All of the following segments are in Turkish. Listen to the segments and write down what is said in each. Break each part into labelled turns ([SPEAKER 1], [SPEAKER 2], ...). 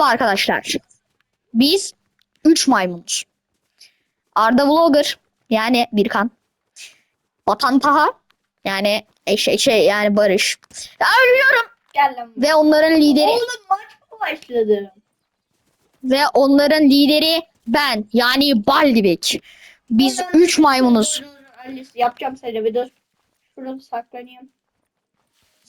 [SPEAKER 1] Merhaba arkadaşlar. Biz 3 maymunuz. Arda Vlogger yani Birkan. Vatan Taha yani şey, şey yani Barış. Ya ölüyorum.
[SPEAKER 2] Gel lan.
[SPEAKER 1] Ve onların lideri
[SPEAKER 2] Oğlum maç mı başladı?
[SPEAKER 1] ve onların lideri ben yani Baldibek. Biz
[SPEAKER 2] Dur,
[SPEAKER 1] 3
[SPEAKER 2] dur,
[SPEAKER 1] maymunuz.
[SPEAKER 2] Alice, Yapacağım seni bir dur. Şurada saklanayım.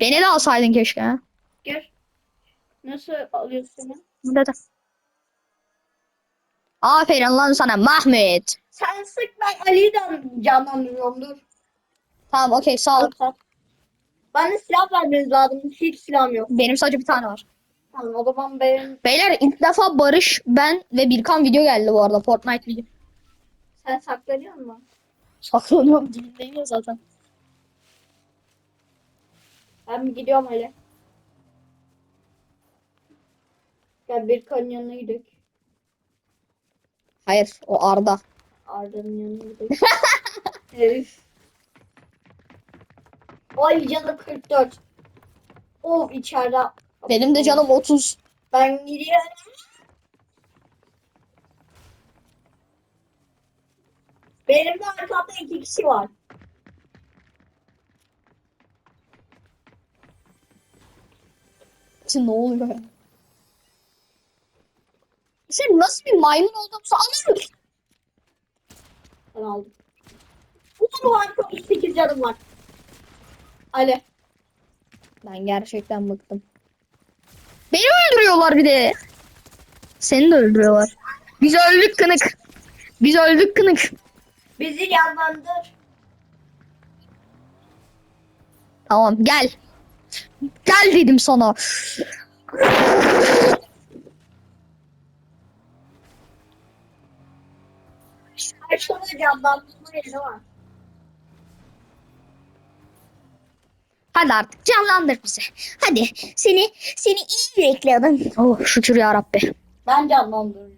[SPEAKER 1] Beni de alsaydın keşke.
[SPEAKER 2] Gel. Nasıl alıyorsun?
[SPEAKER 1] Burada da. Aferin lan sana Mahmut.
[SPEAKER 2] Sen sık ben Ali'yi de canlandırıyorum dur.
[SPEAKER 1] Tamam okey sağ ol.
[SPEAKER 2] Tamam. Bana silah vermeniz lazım. Hiç silahım yok.
[SPEAKER 1] Benim sadece bir tane var.
[SPEAKER 2] Tamam o zaman benim
[SPEAKER 1] Beyler ilk defa Barış, ben ve Birkan video geldi bu arada. Fortnite video.
[SPEAKER 2] sen saklanıyor musun?
[SPEAKER 1] Saklanıyorum dibindeyim ya zaten.
[SPEAKER 2] Ben gidiyorum Ali. Gel bir yanına gidelim.
[SPEAKER 1] Hayır o Arda.
[SPEAKER 2] Arda'nın yanına gidelim. Herif. Ay canı 44. Of içeride.
[SPEAKER 1] Benim de canım 30.
[SPEAKER 2] Ben gidiyorum. Benim de arkamda iki kişi var.
[SPEAKER 1] Şimdi ne oluyor ya? Sen nasıl bir maymun olduğumuzu anlamıyorum.
[SPEAKER 2] Ben aldım. Ulan arkamda 8 canım var. Ali.
[SPEAKER 1] Ben gerçekten bıktım. Beni öldürüyorlar bir de. Seni de öldürüyorlar. Biz öldük kınık. Biz öldük kınık.
[SPEAKER 2] Bizi yanlandır.
[SPEAKER 1] Tamam gel. Gel dedim sana.
[SPEAKER 2] Karşıda canlandırma yeri var.
[SPEAKER 1] Hadi artık canlandır bizi. Hadi seni seni iyi yürekli adam. Oh şükür ya Rabbi.
[SPEAKER 2] Ben canlandırıyorum.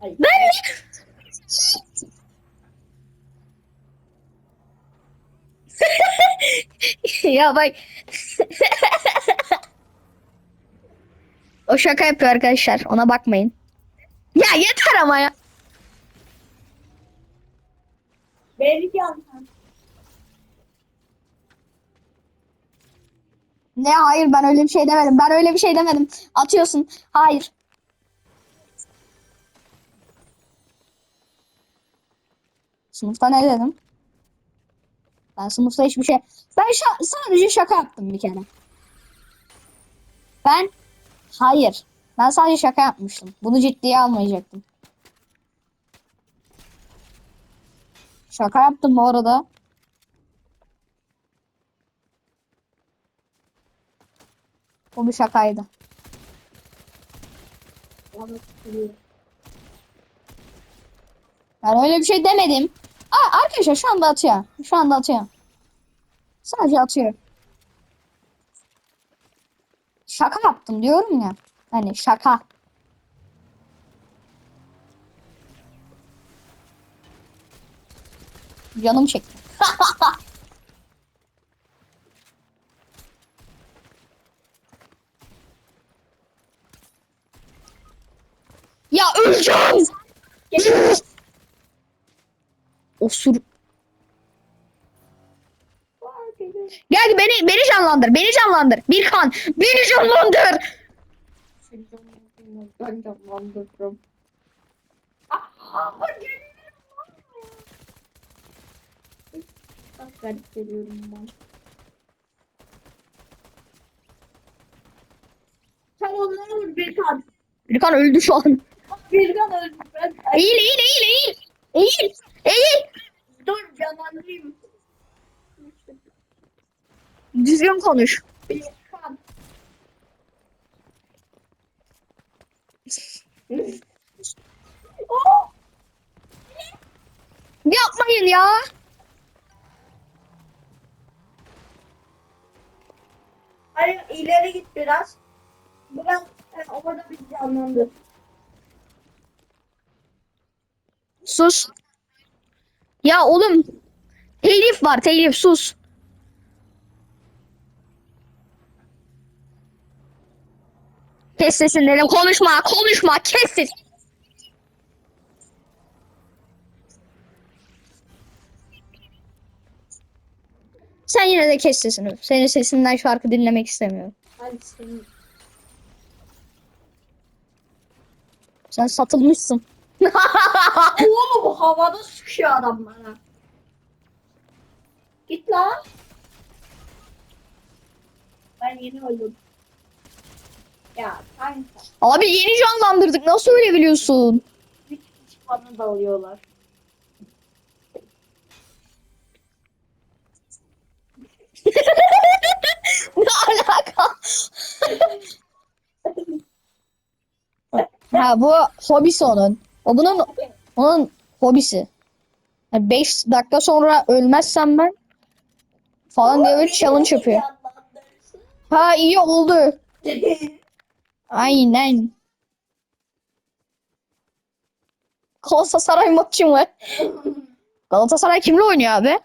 [SPEAKER 2] Hayır.
[SPEAKER 1] Ben de ya bak. o şaka yapıyor arkadaşlar. Ona bakmayın. Ya yeter ama ya.
[SPEAKER 2] Beni canlandır.
[SPEAKER 1] Ne hayır ben öyle bir şey demedim. Ben öyle bir şey demedim. Atıyorsun. Hayır. Sınıfta ne dedim? Ben sınıfta hiçbir şey... Ben şa- sadece şaka yaptım bir kere. Ben... Hayır. Ben sadece şaka yapmıştım. Bunu ciddiye almayacaktım. Şaka yaptım bu arada. Bu bir şakaydı. Ben öyle bir şey demedim. Aa, arkadaşlar şu anda atıyor. Şu anda atıyor. Sadece atıyor. Şaka yaptım diyorum ya. Hani şaka. Canım çekti. ya öleceğim. Osur. Gel beni beni canlandır. Beni canlandır. Bir kan. Beni canlandır.
[SPEAKER 2] Ben canlandırdım. Aa, geliyorum. Çok garip geliyorum ben. Sen onları vur bir kan.
[SPEAKER 1] Bir kan öldü şu an.
[SPEAKER 2] Bir kan öldü. Ben
[SPEAKER 1] Eğil eğil eğil eğil. Eğil. Eğil.
[SPEAKER 2] dur canlandırayım.
[SPEAKER 1] Düzgün konuş.
[SPEAKER 2] Bir kan. Oh!
[SPEAKER 1] Yapmayın ya.
[SPEAKER 2] Hayır ileri git biraz. Biraz e, orada bir canlandır.
[SPEAKER 1] Sus. Ya oğlum. Telif var telif sus. Kes sesini dedim. Konuşma, konuşma. Kes sesini. Sen yine de kes sesini. Senin sesinden şarkı dinlemek istemiyorum.
[SPEAKER 2] Hadi senin.
[SPEAKER 1] Sen satılmışsın.
[SPEAKER 2] Oğlum havada sıkıyor adam bana. Git lan. Ben yeni öldüm. Ya kanka.
[SPEAKER 1] Abi yeni canlandırdık. Nasıl öyle biliyorsun?
[SPEAKER 2] Hiç, hiç bana dalıyorlar.
[SPEAKER 1] Ne alaka? Ha bu hobisi onun. O bunun onun hobisi. 5 dakika sonra ölmezsem ben falan diye böyle challenge yapıyor. Ha iyi oldu. Aynen. Galatasaray maçı mı? Galatasaray kimle oynuyor abi?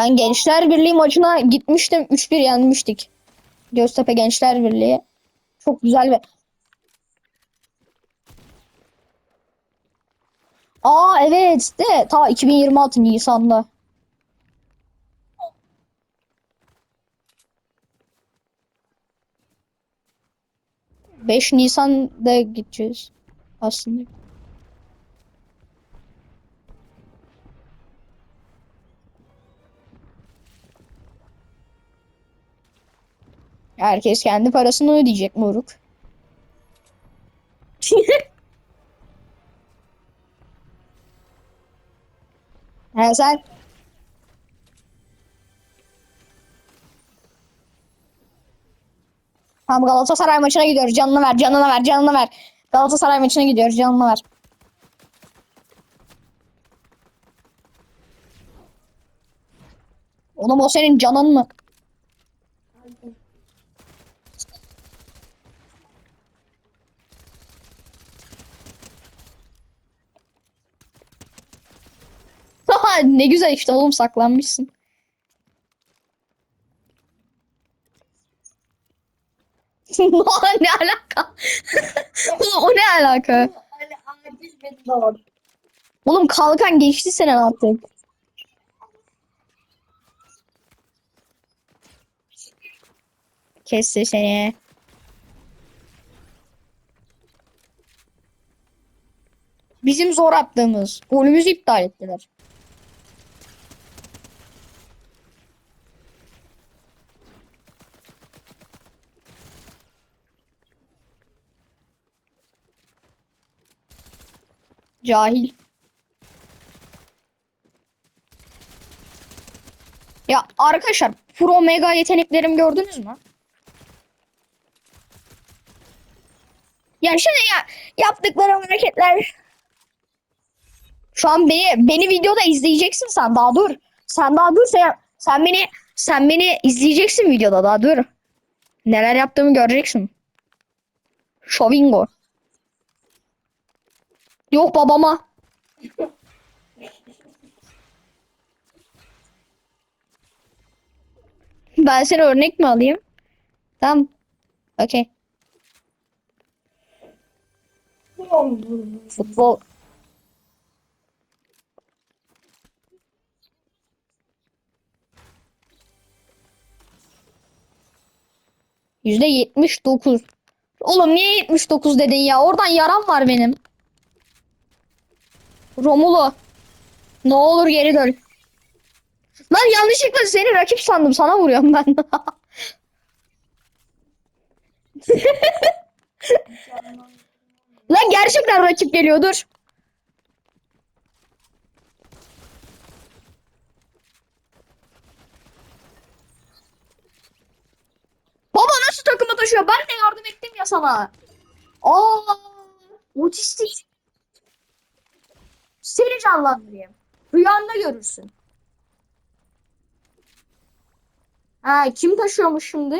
[SPEAKER 1] Ben Gençler Birliği maçına gitmiştim. 3-1 yenmiştik. Göztepe Gençler Birliği. Çok güzel bir... Aa evet de ta 2026 Nisan'da. Beş Nisan'da gideceğiz aslında. Herkes kendi parasını ödeyecek moruk. Ha sen Tamam Galatasaray maçına gidiyoruz. Canını ver, canını ver, canını ver. Galatasaray maçına gidiyoruz. Canını ver. Oğlum o senin canın mı? Ne güzel işte oğlum saklanmışsın. ne alaka? Oğlum o ne alaka? Oğlum kalkan geçti senin artık. Kesti seni. Bizim zor attığımız golümüzü iptal ettiler. Cahil. Ya arkadaşlar pro mega yeteneklerimi gördünüz mü? Ya şimdi ya yaptıklarım hareketler. Şu an beni beni videoda izleyeceksin sen daha dur. Sen daha dur sen, sen beni sen beni izleyeceksin videoda daha dur. Neler yaptığımı göreceksin. Şovingo. Yok babama. Ben seni örnek mi alayım? Tamam. Okey. Futbol. Yüzde yetmiş dokuz. Oğlum niye yetmiş dokuz dedin ya? Oradan yaram var benim. Romulo. Ne olur geri dön. Lan yanlışlıkla seni rakip sandım. Sana vuruyorum ben. Lan gerçekten rakip geliyor dur. Baba nasıl takımı taşıyor? Ben de yardım ettim ya sana. Aa, otistik. Seni canlandırayım. Rüyanda görürsün. Ha kim taşıyormuş şimdi?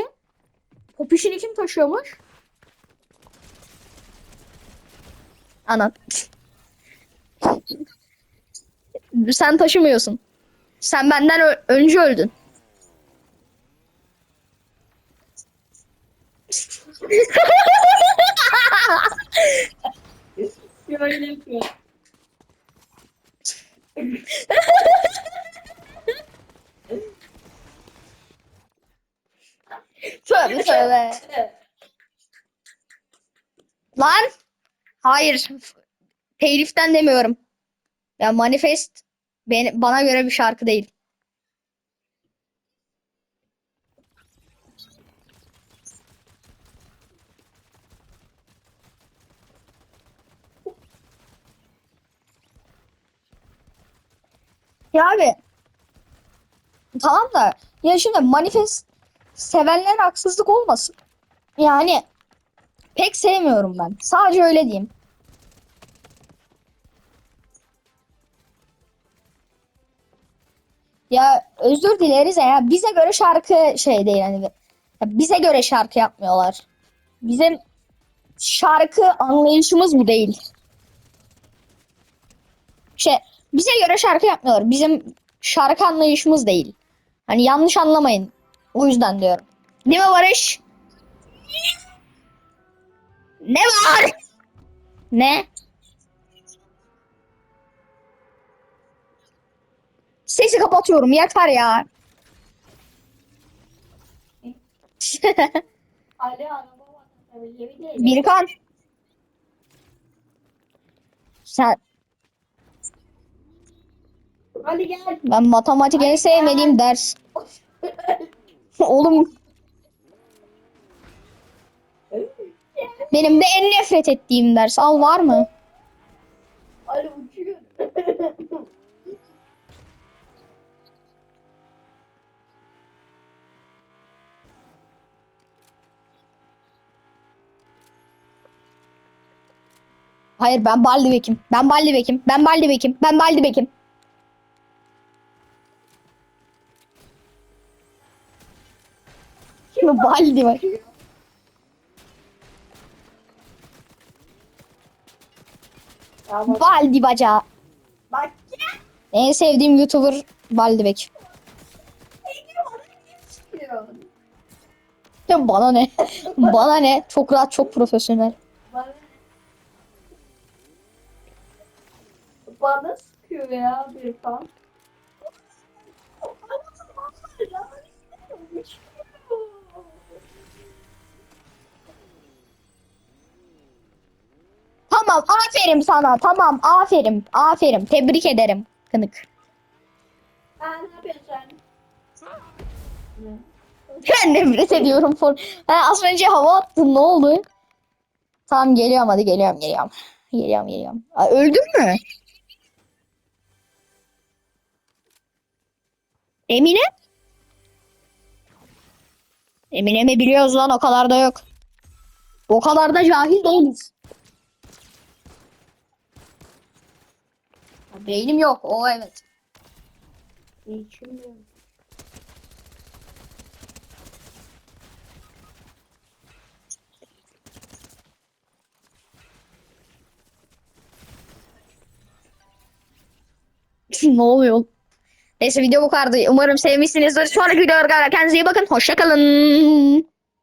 [SPEAKER 1] Popişini kim taşıyormuş? Anan. Sen taşımıyorsun. Sen benden önce öldün.
[SPEAKER 2] Şöyle yapıyor.
[SPEAKER 1] Tövbe tövbe. Lan. Hayır. Teliften demiyorum. Ya Manifest beni, bana göre bir şarkı değil. Ya abi. Tamam da ya şimdi Manifest sevenler haksızlık olmasın. Yani pek sevmiyorum ben. Sadece öyle diyeyim. Ya özür dileriz ya. Bize göre şarkı şey değil hani. Ya bize göre şarkı yapmıyorlar. Bizim şarkı anlayışımız bu değil. Şey bize göre şarkı yapmıyorlar. Bizim şarkı anlayışımız değil. Hani yanlış anlamayın. O yüzden diyorum. Değil mi Barış? Ne var? Ne? Sesi kapatıyorum yeter ya. Birkan. Sen
[SPEAKER 2] Ali gel.
[SPEAKER 1] ben matematik en sevmediğim ders. Oğlum benim de en nefret ettiğim ders. Al var mı?
[SPEAKER 2] Ali uçuyor.
[SPEAKER 1] Hayır ben Baldi Bekim. Ben Baldi Bekim. Ben Baldi Bekim. Ben Baldi Bekim. Şimdi Baldi var. Baldi bacağı.
[SPEAKER 2] Bak ya.
[SPEAKER 1] En sevdiğim YouTuber Baldi Bek. Ya Bana ne? Bana ne? Çok rahat, çok profesyonel.
[SPEAKER 2] Bana. Bana sıkıyor ya bir fan.
[SPEAKER 1] Tamam, aferin sana. Tamam, aferin. Aferin. Tebrik ederim. Kınık.
[SPEAKER 2] Ha, ne yapıyorsun sen?
[SPEAKER 1] Ben nefret ediyorum. For... Ha, az önce hava attın. Ne oldu? Tamam geliyorum hadi geliyorum geliyorum. Geliyorum geliyorum. Aa, öldün mü? Emine? Emine'mi biliyoruz lan o kadar da yok. O kadar da cahil değiliz. Beynim yok. O evet.
[SPEAKER 2] İçmiyorum.
[SPEAKER 1] ne oluyor? Neyse video bu kadardı. Umarım sevmişsinizdir. Sonraki videolarda kendinize iyi bakın. Hoşçakalın.